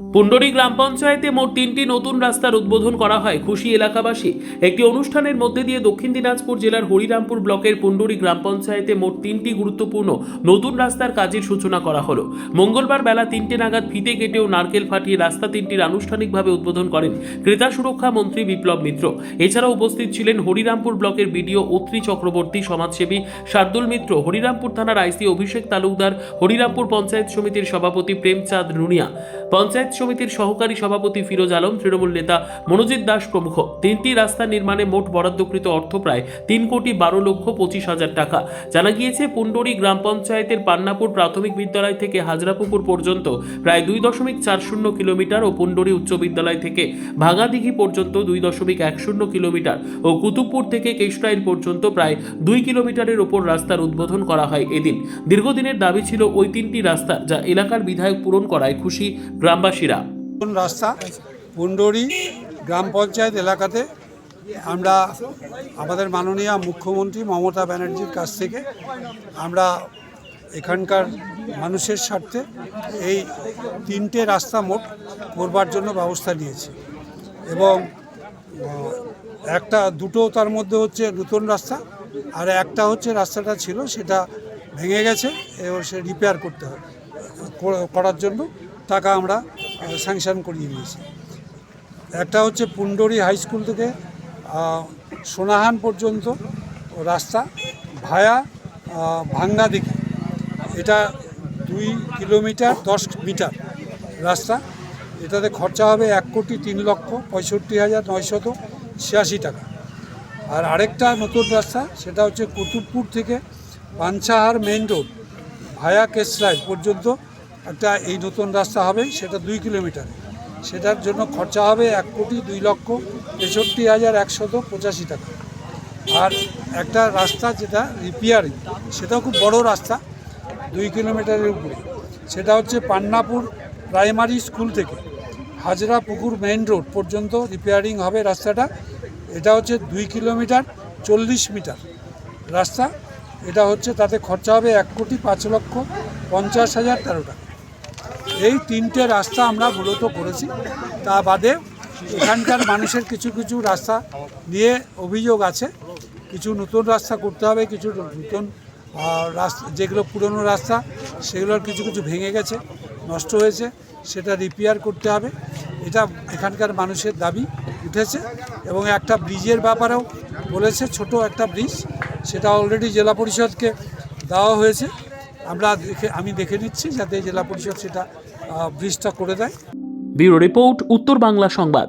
পুন্ডরি গ্রাম পঞ্চায়েতে মোট তিনটি নতুন রাস্তার উদ্বোধন করা হয় খুশি এলাকাবাসী। একটি অনুষ্ঠানের মধ্যে দিয়ে দক্ষিণ দিনাজপুর জেলার হরিরামপুর ব্লকের পুন্ডরি গ্রাম পঞ্চায়েতে মোট তিনটি গুরুত্বপূর্ণ নতুন রাস্তার কাজের সূচনা করা হলো। মঙ্গলবার বেলা তিনটে নাগাদ ফিতে কেটে ও নারকেল ফাটিয়ে রাস্তা তিনটির আনুষ্ঠানিকভাবে উদ্বোধন করেন ক্রেতা সুরক্ষা মন্ত্রী বিপ্লব মিত্র। এছাড়া উপস্থিত ছিলেন হরিরামপুর ব্লকের বিডিও অত্রি চক্রবর্তী সমাজসেবী শার্দুল মিত্র, হরিরামপুর থানার আইসি অভিষেক তালুকদার, হরিরামপুর পঞ্চায়েত সমিতির সভাপতি প্রেমচাঁদ রুনিয়া। পঞ্চায়েত সমিতির সহকারী সভাপতি ফিরোজ আলম, তৃণমূল নেতা মনোজিৎ দাস প্রমুখ। তিনটি রাস্তা নির্মাণে মোট বরাদ্দকৃত অর্থ প্রায় তিন কোটি বারো লক্ষ পঁচিশ হাজার টাকা। জানা গিয়েছে, পুন্ডরি গ্রাম পঞ্চায়েতের পান্নাপুর প্রাথমিক বিদ্যালয় থেকে হাজরাপুকুর পর্যন্ত প্রায় দুই দশমিক চার শূন্য কিলোমিটার ও পুন্ডরি উচ্চ বিদ্যালয় থেকে ভাগাদিঘি পর্যন্ত দুই দশমিক এক শূন্য কিলোমিটার ও কুতুবপুর থেকে কেশরাইল পর্যন্ত প্রায় দুই কিলোমিটারের ওপর রাস্তার উদ্বোধন করা হয় এদিন। দীর্ঘদিনের দাবি ছিল ওই তিনটি রাস্তা যা এলাকার বিধায়ক পূরণ করায় খুশি গ্রামবাসীরা। রাস্তা পুন্ডরি গ্রাম পঞ্চায়েত এলাকাতে আমরা আমাদের মাননীয় মুখ্যমন্ত্রী মমতা ব্যানার্জির কাছ থেকে আমরা এখানকার মানুষের স্বার্থে এই তিনটে রাস্তা মোট করবার জন্য ব্যবস্থা নিয়েছি। এবং একটা দুটো তার মধ্যে হচ্ছে নতুন রাস্তা, আর একটা হচ্ছে রাস্তাটা ছিল সেটা ভেঙে গেছে এবং সে রিপেয়ার করতে হবে, করার জন্য টাকা আমরা স্যাংশন করিয়ে নিয়েছি একটা হচ্ছে পুন্ডরি হাই স্কুল থেকে সোনাহান পর্যন্ত রাস্তা ভায়া ভাঙ্গা দিকে। এটা দুই কিলোমিটার, দশ মিটার রাস্তা। এটাতে খরচা হবে এক কোটি তিন লক্ষ পঁয়ষট্টি হাজার নয়শত ছিয়াশি টাকা। আর আরেকটা নতুন রাস্তা, সেটা হচ্ছে কুতুবপুর থেকে পাঞ্চাহার মেইন রোড ভায়া কেসরাই পর্যন্ত একটা এই নতুন রাস্তা হবে, সেটা দুই কিলোমিটার। সেটার জন্য খরচা হবে এক কোটি দুই লক্ষ তেষট্টি হাজার একশত পঁচাশি টাকা। আর একটা রাস্তা যেটা রিপেয়ারিং সেটাও খুব বড় রাস্তা, দুই কিলোমিটারের উপরে। সেটা হচ্ছে পান্নাপুর প্রাইমারি স্কুল থেকে হাজরা পুকুর মেইন রোড পর্যন্ত রিপেয়ারিং হবে রাস্তাটা। এটা হচ্ছে দুই কিলোমিটার চল্লিশ মিটার রাস্তা। এটা হচ্ছে তাতে খরচা হবে এক কোটি পাঁচ লক্ষ পঞ্চাশ হাজার তেরো টাকা। এই তিনটে রাস্তা আমরা মূলত করেছি। তা বাদে এখানকার মানুষের কিছু কিছু রাস্তা নিয়ে অভিযোগ আছে। কিছু নতুন রাস্তা করতে হবে, কিছু নতুন রাস্তা, যেগুলো পুরনো রাস্তা, সেগুলোর কিছু কিছু ভেঙে গেছে, নষ্ট হয়েছে, সেটা রিপেয়ার করতে হবে। এটা এখানকার মানুষের দাবি উঠেছে এবং একটা ব্রিজের ব্যাপারেও বলেছে, ছোট একটা ব্রিজ, সেটা অলরেডি জেলা পরিষদকে দেওয়া হয়েছে। আমরা দেখে আমি দেখে নিচ্ছি যাতে জেলা পরিষদ সেটা ব্রিজটা করে দেয়। ব্যুরো রিপোর্ট, উত্তর বাংলা সংবাদ।